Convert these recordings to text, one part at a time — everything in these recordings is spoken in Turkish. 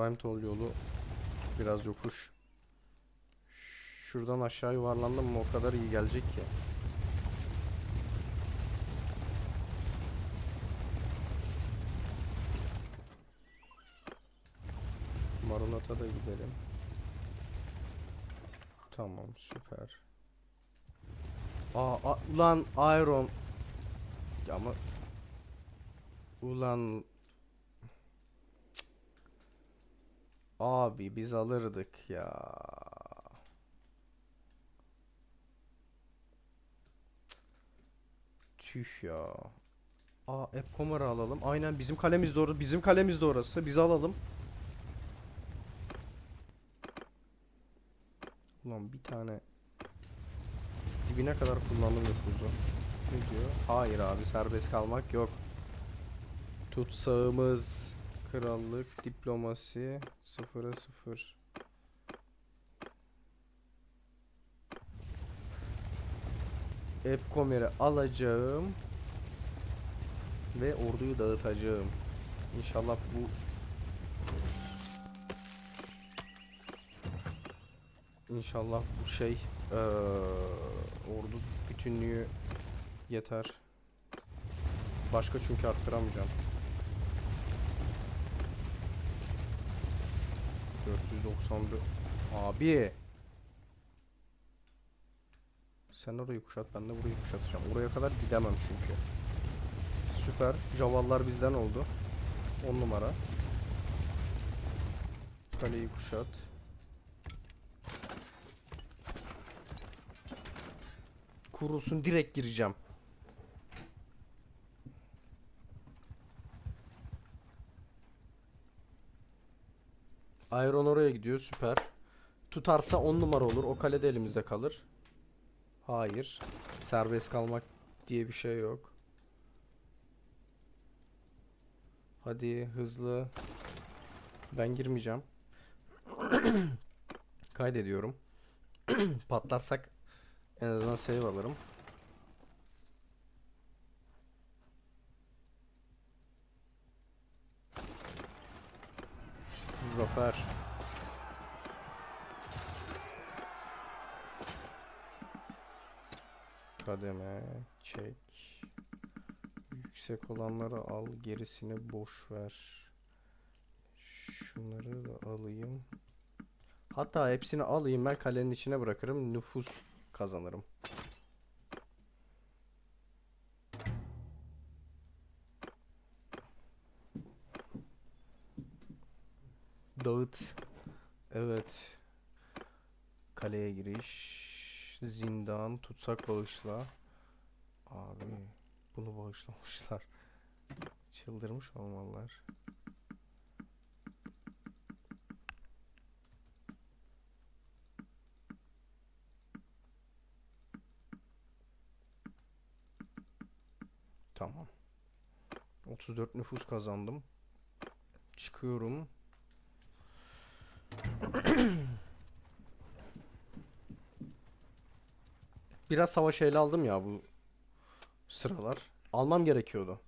Prime Toll yolu biraz yokuş. Şuradan aşağı yuvarlandım mı o kadar iyi gelecek ki. Marunat'a da gidelim. Tamam süper. Aa, a- ulan Iron. Ya ama ulan Abi biz alırdık ya. Tüh ya. Aa Epcomer'ı alalım. Aynen bizim kalemiz doğru. Bizim kalemiz de orası. Biz alalım. Ulan bir tane dibine kadar kullandım nüfuzu. Ne diyor? Hayır abi serbest kalmak yok. Tutsağımız krallık diplomasi sıfıra sıfır. Epcomer'i alacağım ve orduyu dağıtacağım. İnşallah bu İnşallah bu şey eee, ordu bütünlüğü yeter. Başka çünkü arttıramayacağım. 494 Abi Sen orayı kuşat ben de burayı kuşatacağım. Oraya kadar gidemem çünkü. Süper. Javallar bizden oldu. 10 numara. Kaleyi kuşat. Kurulsun direkt gireceğim. Iron oraya gidiyor süper. Tutarsa 10 numara olur. O kalede elimizde kalır. Hayır. Serbest kalmak diye bir şey yok. Hadi hızlı. Ben girmeyeceğim. Kaydediyorum. Patlarsak en azından save alırım. Zafer. Kademe çek. Yüksek olanları al, gerisini boş ver. Şunları da alayım. Hatta hepsini alayım ben kalenin içine bırakırım. Nüfus kazanırım. Dağıt. Evet. Kaleye giriş. Zindan. Tutsak bağışla. Abi. Bunu bağışlamışlar. Çıldırmış olmalılar. Tamam. 34 nüfus kazandım. Çıkıyorum. Biraz savaş ele aldım ya bu sıralar. Almam gerekiyordu.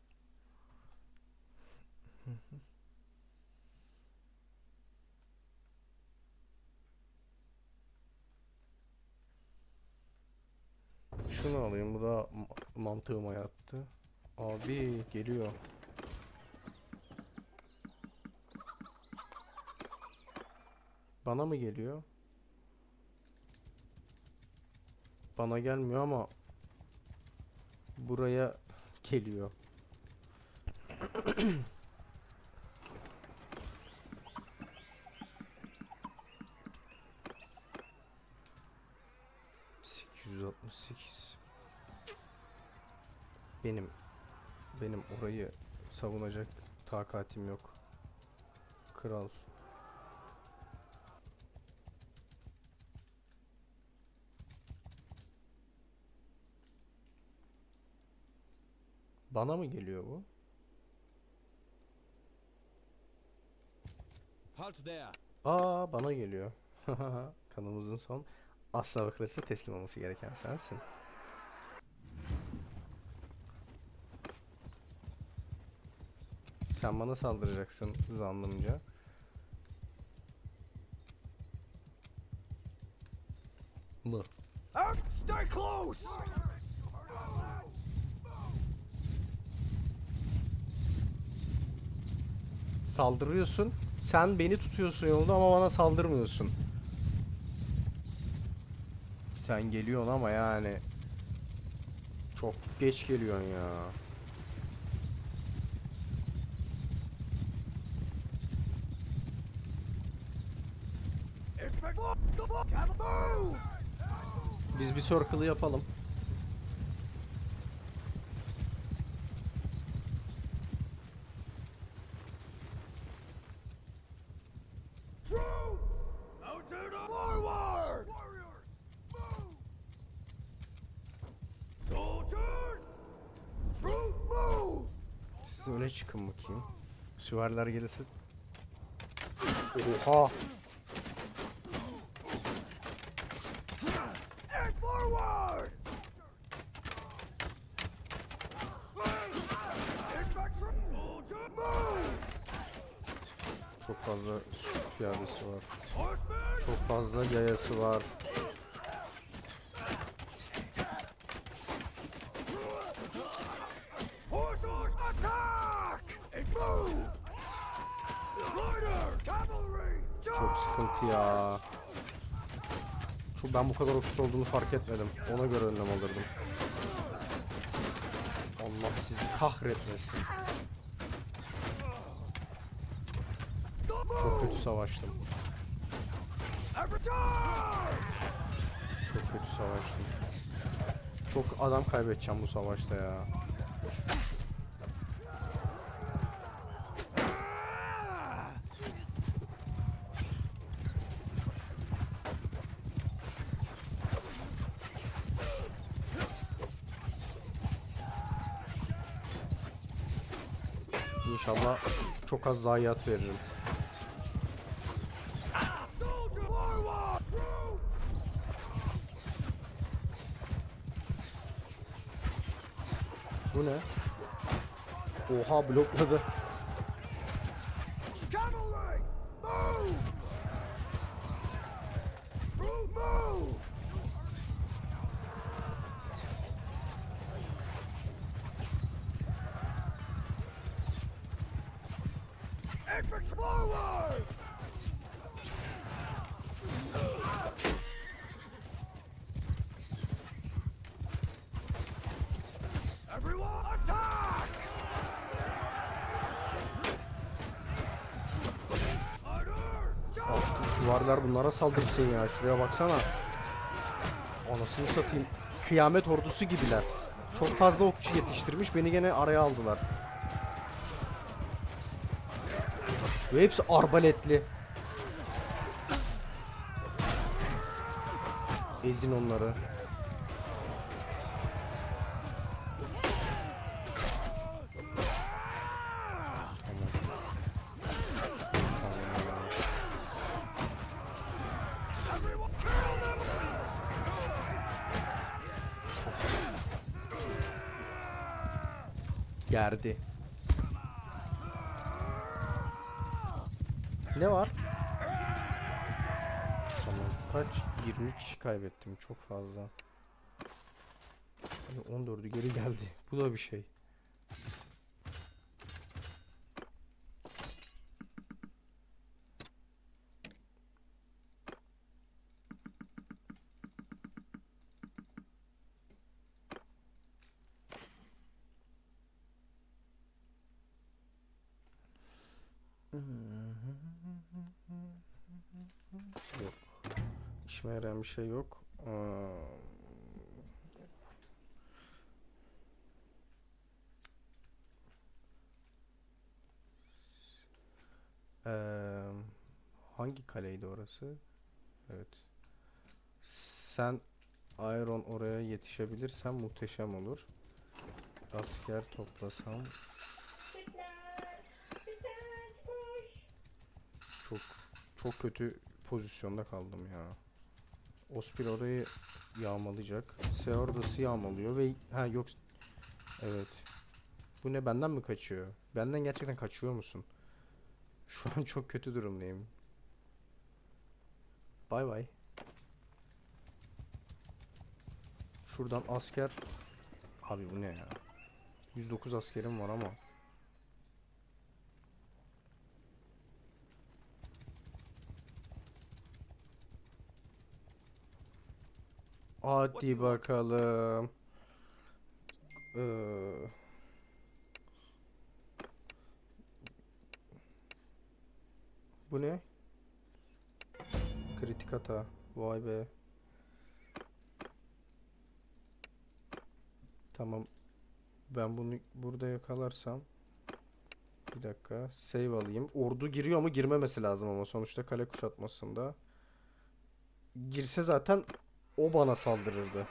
Şunu alayım. Bu da ma- mantığıma yattı. Abi geliyor. Bana mı geliyor? Bana gelmiyor ama buraya geliyor. Sekiz. Benim benim orayı savunacak takatim yok. Kral. Bana mı geliyor bu? Halt there. Aa bana geliyor. Kanımızın son asla bakılırsa teslim olması gereken sensin. Sen bana saldıracaksın zannımca. Dur. Stay close. Saldırıyorsun. Sen beni tutuyorsun yolda ama bana saldırmıyorsun. Sen geliyorsun ama yani çok geç geliyorsun ya. Biz bir circle'ı yapalım. Öne çıkın bakayım. Süvariler gelirse... Oha! Çok fazla piyadesi var. Çok fazla yayası var. Sıkıntı ya. Çok ben bu kadar okşus olduğunu fark etmedim. Ona göre önlem alırdım. Allah sizi kahretmesin. Çok kötü savaştım. Çok kötü savaştım. Çok adam kaybedeceğim bu savaşta ya. İnşallah çok az zayiat veririm. Bu ne? Oha blokladı. Süvariler bunlara saldırsın ya. Şuraya baksana. Anasını satayım. Kıyamet ordusu gibiler. Çok fazla okçu yetiştirmiş. Beni gene araya aldılar. Ve hepsi arbaletli. Ezin onları. Tamam. Ne var? Tamam. Kaç? 20 kişi kaybettim. Çok fazla. Hadi 14'ü geri geldi. Bu da bir şey. Yok. İşime yarayan bir şey yok. Eee, hangi kaleydi orası? Evet. Sen Iron oraya yetişebilirsen muhteşem olur. Asker toplasam çok çok kötü pozisyonda kaldım ya. Ospir orayı yağmalayacak. Seordas'ı yağmalıyor ve ha yok evet. Bu ne benden mi kaçıyor? Benden gerçekten kaçıyor musun? Şu an çok kötü durumdayım. Bay bay. Şuradan asker. Abi bu ne ya? 109 askerim var ama. Hadi bakalım. Ee, bu ne? Kritik hata. Vay be. Tamam. Ben bunu burada yakalarsam bir dakika save alayım. Ordu giriyor mu? Girmemesi lazım ama sonuçta kale kuşatmasında. Girse zaten o bana saldırırdı.